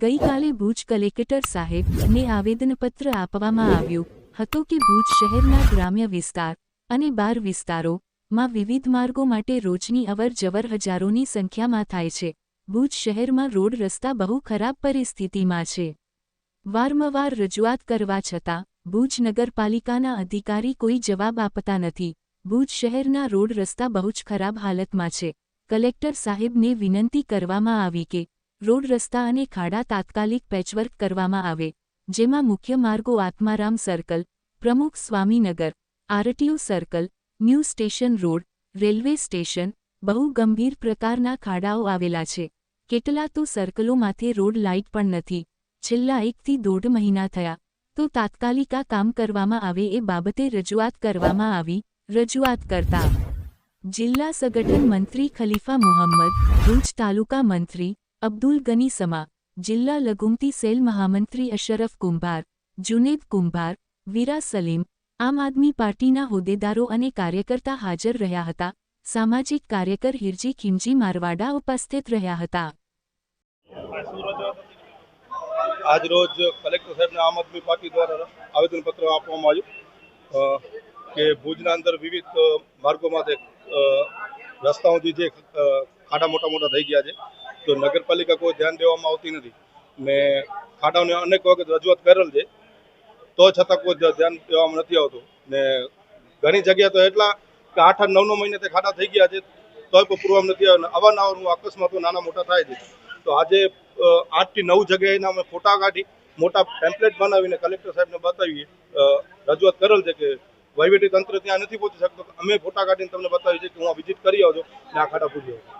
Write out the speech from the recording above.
ગઈકાલે ભુજ કલેક્ટર સાહેબને આવેદનપત્ર આપવામાં આવ્યું હતું કે ભુજ શહેરના ગ્રામ્ય વિસ્તાર અને બાર વિસ્તારોમાં વિવિધ માર્ગો માટે રોજની અવર જવર હજારોની સંખ્યામાં થાય છે. ભુજ શહેરમાં રોડ રસ્તા બહુ ખરાબ પરિસ્થિતિમાં છે. વારંવાર રજૂઆત કરવા છતાં ભુજ નગરપાલિકાના અધિકારી કોઈ જવાબ આપતા નથી. ભુજ શહેરના રોડ રસ્તા બહુ જ ખરાબ હાલતમાં છે. કલેક્ટર સાહેબને વિનંતી કરવામાં આવી કે રોડ રસ્તા અને ખાડા તાત્કાલિક પેચવર્ક કરવામાં આવે, જેમાં મુખ્ય માર્ગો Atmaram circle Pramukh Swaminagar, RTO circle new station road railway station બહુ ગંભીર પ્રકારના ખાડાઓ આવેલા છે. કેટલા તો સર્કલોમાંથી રોડ લાઇટ પણ નથી. છેલ્લા એકથી દોઢ મહિના થયા, તો તાત્કાલિક કામ કરવામાં આવે એ બાબતે રજૂઆત કરવામાં આવી, રજૂઆત કરતા. જિલ્લા સંગઠન મંત્રી ખલીફા મુહમ્મદ, ભુજ તાલુકા મંત્રી અબ્દુલ ગની સમા, જિલ્લા લઘુમતી સેલ મહામંત્રી અશરફ કુંભાર, જુનેદ કુંભાર, વીરા સલીમ, આમ આદમી પાર્ટીના હોદ્દેદારો અને કાર્યકર્તા હાજર રહ્યા હતા. સામાજિક કાર્યકર હિરજી ખીમજી મારવાડા ઉપસ્થિત રહ્યા હતા. આજ રોજ કલેક્ટર સાહેબને આમ આદમી પાર્ટી દ્વારા આવેદનપત્ર આપવામાં આવ્યું. કે ભુજના અંદર વિવિધ માર્ગોમાં રસ્તાઓથી જે ખાડા મોટા મોટા થઈ ગયા છે. તો નગરપાલિકા કોઈ ધ્યાન દેવામાં આવતી નથી. ને ખાડાઓને અનેક વખત રજૂઆત કરેલ છે. તો છતાં કોઈ ધ્યાન દેવામાં નથી આવતું. ને ઘણી જગ્યા તો એટલા કે આઠ આઠ નવ નવ મહિને તે ખાડા થઈ ગયા છે, તોય પણ પૂરવામાં નથી આવ્યો. અવારનવાર અકસ્માતો નાના મોટા થાય છે. તો આજે આઠથી નવ જગ્યાએના અમે ફોટા કાઢી, મોટા પેમ્પલેટ બનાવીને કલેક્ટર સાહેબને બતાવીએ. રજૂઆત કરેલ છે કે વહીવટી તંત્ર ત્યાં નથી પહોંચી શકતો. અમે ફોટા કાઢીને તમને બતાવીએ છીએ કે હું વિઝિટ કરી આવજો ને આ ખાડા પૂરી આવજો